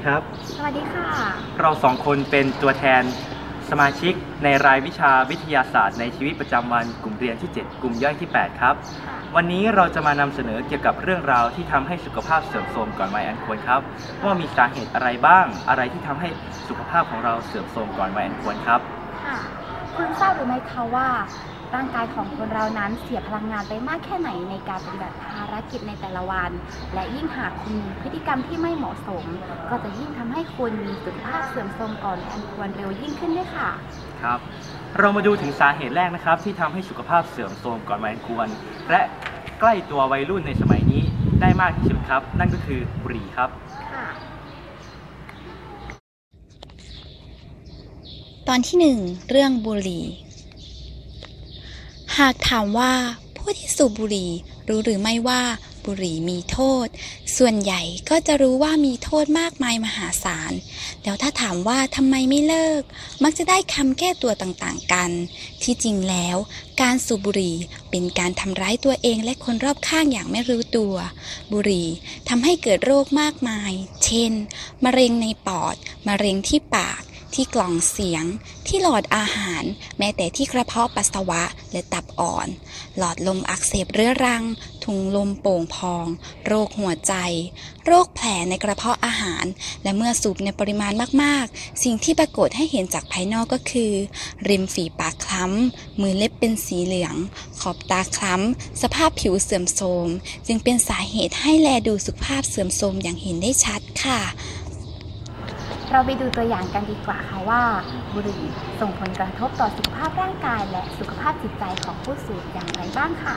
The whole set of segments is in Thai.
วัสดีครับ สวัสดีค่ะ เราสองคนเป็นตัวแทนสมาชิกในรายวิชาวิทยาศาสตร์ในชีวิตประจำวันกลุ่มเรียนที่ 7 กลุ่มย่อยที่ 8 ครับ วันนี้เราจะมานำเสนอเกี่ยวกับเรื่องราวที่ทำให้สุขภาพเสื่อมโทรมก่อนวัยอันควรครับ ว่ามีสาเหตุอะไรบ้าง อะไรที่ทำให้สุขภาพของเราเสื่อมโทรมก่อนวัยอันควรครับค่ะคุณทราบหรือไม่คะว่า ร่างกายของคนเรานั้นเสียพลังงานไปมากแค่ไหนในการปฏิบัติภารกิจในแต่ละวัน และยิ่งหากคุณมีพฤติกรรมที่ไม่เหมาะสม ก็จะยิ่งทำให้คุณมีสุขภาพเสื่อมโทรมก่อนวัยอันควรเร็วยิ่งขึ้นด้วยค่ะ ครับ เรามาดูถึงสาเหตุแรกนะครับ ที่ทำให้สุขภาพเสื่อมโทรมก่อนวัยอันควร และใกล้ตัววัยรุ่นในสมัยนี้ได้มากที่สุดครับ นั่นก็คือบุหรี่ครับค่ะตอนที่หนึ่งเรื่องบุหรี่ หากถามว่าผู้ที่สูบบุหรี่รู้หรือไม่ว่าบุหรี่มีโทษ ส่วนใหญ่ก็จะรู้ว่ามีโทษมากมายมหาศาล แล้วถ้าถามว่าทำไมไม่เลิก มักจะได้คำแก้ตัวต่างๆกัน ที่จริงแล้ว การสูบบุหรี่เป็นการทำร้ายตัวเองและคนรอบข้างอย่างไม่รู้ตัว บุหรี่ทำให้เกิดโรคมากมาย เช่น มะเร็งในปอด มะเร็งที่ปาก ที่กล่องเสียง ที่หลอดอาหาร แม้แต่ที่กระเพาะปัสสาวะและตับอ่อน หลอดลมอักเสบเรื้อรังถุงลมโป่งพอง โรคหัวใจ โรคแผลในกระเพาะอาหาร และเมื่อสูบในปริมาณมากๆ สิ่งที่ปรากฏให้เห็นจากภายนอกก็คือ ริมฝีปากคล้ำ มือเล็บเป็นสีเหลือง ขอบตาคล้ำ สภาพผิวเสื่อมโทรม จึงเป็นสาเหตุให้แลดูสุขภาพเสื่อมโทรมอย่างเห็นได้ชัดค่ะ เราไปดูตัวอย่างกันดีกว่าค่ะว่า บุหรี่ส่งผลกระทบต่อสุขภาพร่างกาย และสุขภาพจิตใจของผู้สูบอย่างไรบ้างค่ะ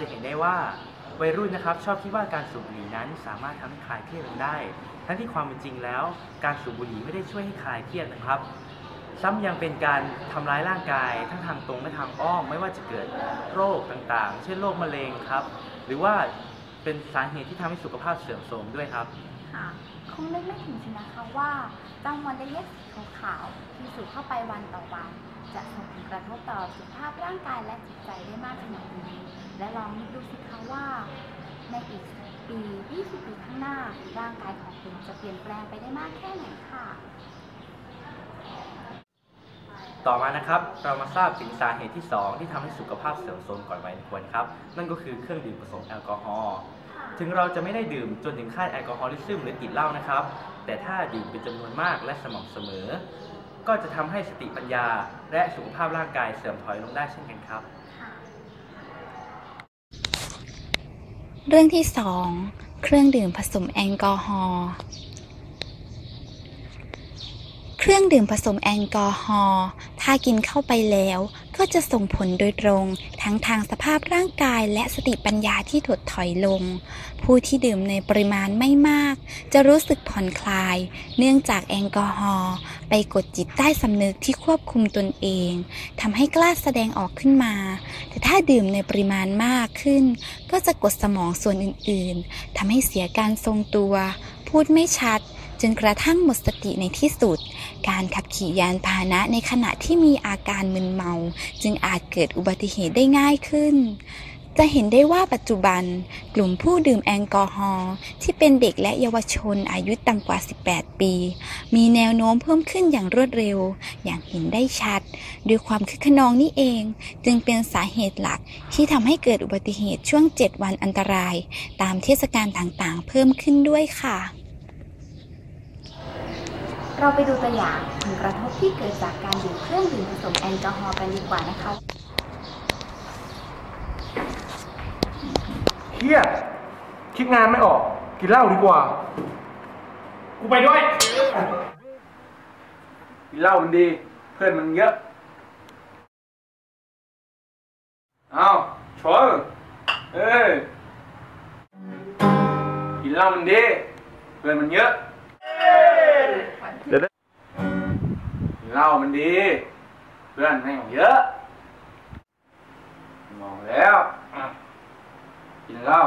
จะเห็นได้ว่าวัยรุ่นนะครับชอบคิดว่าการสูบบุหรี่นั้นสามารถทำให้คลายเครียดลงได้ ทั้งที่ความเป็นจริงแล้ว การสูบบุหรี่ไม่ได้ช่วยให้คลายเครียดนะครับ ซ้ำยังเป็นการทำร้ายร่างกาย ทั้งทางตรงและทางอ้อมไม่ว่าจะเกิดโรคต่างๆ เช่นโรคมะเร็งครับ หรือว่าเป็นสาเหตุที่ทำให้สุขภาพเสื่อมโทรมด้วยครับค่ะคงนึกไม่ถึงสินะคะว่าเจ้ามอลเล็กสีขาวๆที่สูดเข้าไปวันต่อวัน จะส่งผลกระทบต่อสุขภาพร่างกายและจิตใจได้มากขนาดนี้ และลองนึกดูสิคะว่า ในอีก10ปี 20 ปีข้างหน้า ร่างกายของคุณจะเปลี่ยนแปลงไปได้มากแค่ไหนค่ะ ต่อมานะครับ เรามาทราบถึงสาเหตุที่ 2 ที่ทำให้สุขภาพเสื่อมโทรมก่อนวัยอันควรครับ นั่นก็คือเครื่องดื่มผสมแอลกอฮอล์ถึงเราจะไม่ได้ดื่มจนถึงขั้นแอลกอฮอลิซึมหรือติดเหล้านะครับ แต่ถ้าดื่มเป็นจำนวนมากและสม่ำเสมอ ก็จะทำให้สติปัญญา และสุขภาพร่างกายเสื่อมถอยลงได้เช่นกันครับ ค่ะ เรื่องที่สองเครื่องดื่มผสมแอลกอฮอล์ เครื่องดื่มผสมแอลกอฮอล์ถ้ากินเข้าไปแล้ว ก็จะส่งผลโดยตรง ทั้งทางสภาพร่างกายและสติปัญญาที่ถดถอยลง ผู้ที่ดื่มในปริมาณไม่มาก จะรู้สึกผ่อนคลาย เนื่องจากแอลกอฮอล์ไปกดจิตใต้สำนึกที่ควบคุมตนเองทำให้กล้าแสดงออกขึ้นมา แต่ถ้าดื่มในปริมาณมากขึ้น ก็จะกดสมองส่วนอื่นๆทำให้เสียการทรงตัว พูดไม่ชัด จนกระทั่งหมดสติในที่สุด การขับขี่ยานพาหนะในขณะที่มีอาการมึนเมา จึงอาจเกิดอุบัติเหตุได้ง่ายขึ้น จะเห็นได้ว่าปัจจุบัน กลุ่มผู้ดื่มแอลกอฮอล์ที่เป็นเด็กและเยาวชนอายุต่ำกว่า 18 ปี มีแนวโน้มเพิ่มขึ้นอย่างรวดเร็ว อย่างเห็นได้ชัด ด้วยความคึกขนองนี่เอง จึงเป็นสาเหตุหลักที่ทำให้เกิดอุบัติเหตุช่วง 7 วันอันตราย ตามเทศกาลต่างๆ เพิ่มขึ้นด้วยค่ะ เราไปดูตัวอย่างผลกระทบที่เกิดจากการดื่มเครื่องดื่มผสมแอลกอฮอล์กันดีกว่านะคะ เครียดคิดงานไม่ออก กินเหล้าดีกว่า กูไปด้วย กินเหล้ามันดี เพื่อนมันเยอะ เอาชนเอ้ยกินเหล้ามันดี เพื่อนมันเยอะ เหล้ามันดี เพื่อนแม่งเยอะ มองแล้วกินเหล้า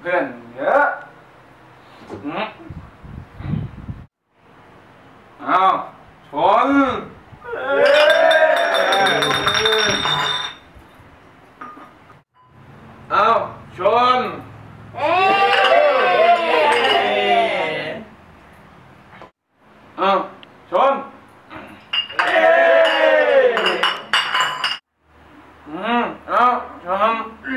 เพื่อนเยอะอืมเอาชนเอาชนเอาชนอืมเอาชนอ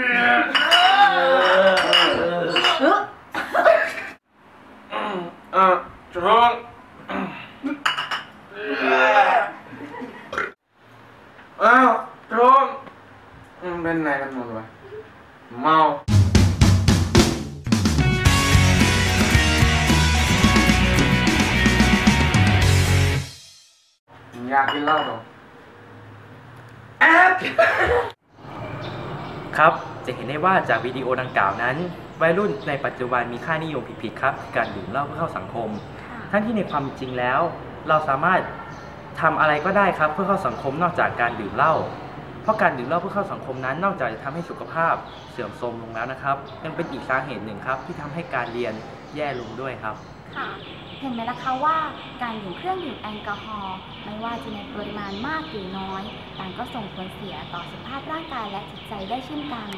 ืมเอาชนเอาชนอืม เป็นไงกันหมดวะเมาอยากกินเหล้าเหรอแอบครับ จะเห็นได้ว่าจากวิดีโอดังกล่าวนั้น วัยรุ่นในปัจจุบันมีค่านิยมผิดๆครับคือการดื่มเหล้าเพื่อเข้าสังคม ทั้งที่ในความจริงแล้ว เราสามารถทำอะไรก็ได้ครับเพื่อเข้าสังคมนอกจากการดื่มเหล้า เพราะการดื่มเหล้าเพื่อเข้าสังคมนั้นนอกจากจะทำให้สุขภาพเสื่อมโทรมลงแล้วนะครับยังเป็นอีกสาเหตุหนึ่งครับ ที่ทำให้การเรียนแย่ลงด้วยครับค่ะเห็นไหมล่ะคะว่าการดื่มเครื่องดื่มแอลกอฮอล์ไม่ว่าจะในปริมาณมากหรือน้อยต่างก็ส่งผลเสียต่อสุขภาพร่างกายและจิตใจได้เช่นกัน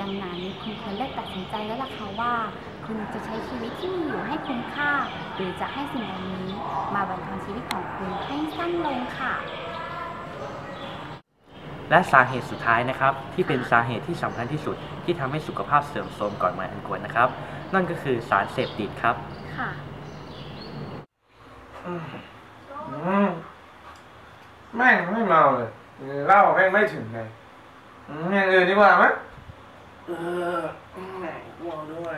ดังนั้นคุณควรเลือกตัดสินใจแล้วล่ะคะว่า คุณจะใช้ชีวิตที่มีอยู่ให้คุ้มค่า หรือจะให้สิ่งเหล่านี้ มาบันทังชีวิตของคุณให้สั้นลงค่ะ และสาเหตุสุดท้ายนะครับ ที่เป็นสาเหตุที่สำคัญที่สุด ที่ทำให้สุขภาพเสื่อมโทรมก่อนวัยอันควรนะครับ นั่นก็คือสารเสพติดครับค่ะอืมแม่งไม่เมาเลยเหล้าแม่งไม่ถึงเลยอืมอย่างอื่นดีกว่ามั้ยเออแม่งกลัวด้วย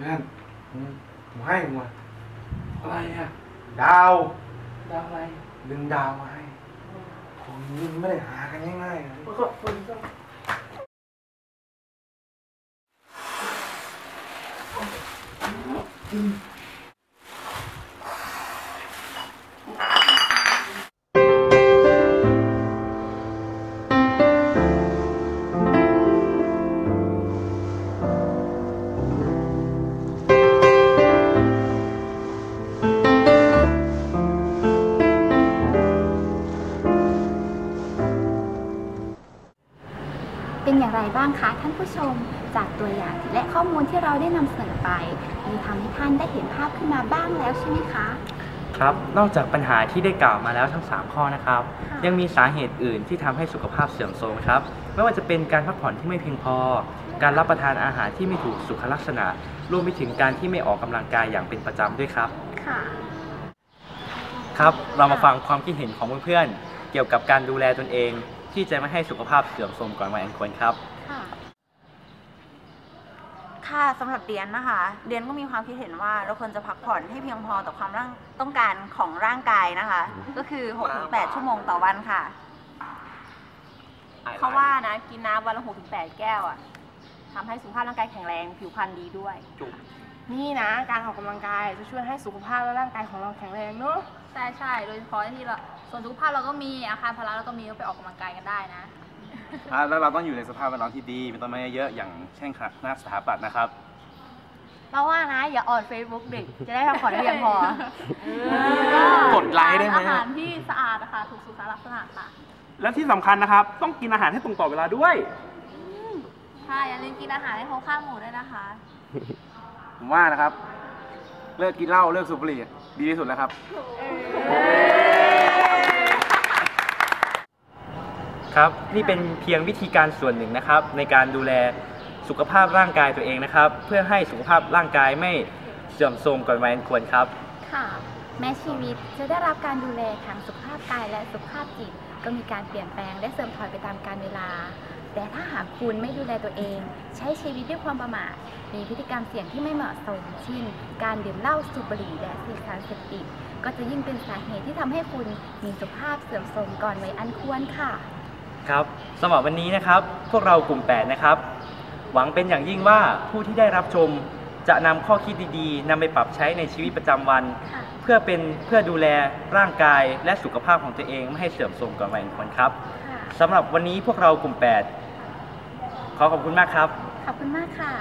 อืมเพื่อนอืมผมให้มึงว่ะอะไรอะ ดาว ดาวอะไร ดึงดาวมาให้คนนี้ไม่ได้หากันง่ายๆนะขอบคุณค อย่างไรบ้างคะท่านผู้ชม จากตัวอย่างและข้อมูลที่เราได้นำเสนอไปมีทำให้ท่านได้เห็นภาพขึ้นมาบ้างแล้วใช่ไหมคะคครับ นอกจากปัญหาที่ได้กล่าวมาแล้วทั้ง 3 ข้อนะครับค่ะยังมีสาเหตุอื่นที่ทำให้สุขภาพเสื่อมโทรมครับ ไม่ว่าจะเป็นการพักผ่อนที่ไม่เพียงพอ การรับประทานอาหารที่ไม่ถูกสุขลักษณะ รวมไปถึงการที่ไม่ออกกำลังกายอย่างเป็นประจำด้วยครับ ค่ะ ครับ เรามาฟังความคิดเห็นของเพื่อนๆ เกี่ยวกับการดูแลตนเอง ที่จะไม่ให้สุขภาพเสื่อมโทรมก่อนวัยอันควรครับ ค่ะค่ะสำหรับเดียนนะคะ เดียนก็มีความคิดเห็นว่าเราควรจะพักผ่อนให้เพียงพอต่อความร่างต้องการของร่างกายนะคะ ก็คือ6-8ชั่วโมงต่อวันค่ะ เขาว่านะกินน้ำวันละหกถึงแปดแก้วอะทำให้สุขภาพร่างกายแข็งแรงผิวพรรณดีด้วยนี่นะ การออกกำลังกายจะช่วยให้สุขภาพและร่างกายของเราแข็งแรงเนอะใช่ใช่โดยเฉพาะที่เรา ส่วนสุขภาพเราก็มีอาคารพละเราก็มีก็ไปออกกำลังกายกันได้นะอ่าแล้วเราต้องอยู่ในสภาพแวดล้อมที่ดีมีต้นไม้เยอะๆอย่างเช่นคณะสถาปัตย์นะครับเราว่านะ อย่าอ่อนเฟซบุ๊กเด็กจะได้พักผ่อนได้เพียงพอกดไลค์ได้ไหมอาหารที่สะอาดนะคะถูกสุขลักษณะค่ะ และที่สำคัญนะครับ ต้องกินอาหารให้ตรงต่อเวลาด้วยใช่อย่าลืมกินอาหารให้ครบข้าวหมู่ด้วยนะคะผมว่านะครับ เลิกกินเหล้าเลิกสูบบุหรี่ดีที่สุดแล้วครับ ครับ นี่เป็นเพียงวิธีการส่วนหนึ่งนะครับ ในการดูแลสุขภาพร่างกายตัวเองนะครับ เพื่อให้สุขภาพร่างกายไม่เสื่อมโทรมก่อนวัยอันควรครับ ค่ะ แม้ชีวิตจะได้รับการดูแลทางสุขภาพกายและสุขภาพจิต ก็มีการเปลี่ยนแปลงและเสื่อมถอยไปตามกาลเวลา แต่ถ้าหากคุณไม่ดูแลตัวเอง ใช้ชีวิตด้วยความประมาทมีพฤติกรรมเสี่ยงที่ไม่เหมาะสมเช่นการดื่มเหล้าสูบบุหรี่และสิ่งสารเสพติดก็จะยิ่งเป็นสาเหตุที่ทำให้คุณมีสุขภาพเสื่อมโทรมก่อนวัยอันควรค่ะ ครับสำหรับวันนี้นะครับ พวกเรากลุ่ม 8 นะครับ หวังเป็นอย่างยิ่งว่าผู้ที่ได้รับชมจะนำข้อคิดดีๆนำไปปรับใช้ในชีวิตประจำวันค่ะเพื่อเป็นเพื่อดูแลร่างกายและสุขภาพของตัวเองไม่ให้เสื่อมโทรมก่อนวัยอันควรครับค่ะสำหรับวันนี้พวกเรากลุ่ม 8 ขอขอบคุณมากครับ ขอบคุณมากค่ะ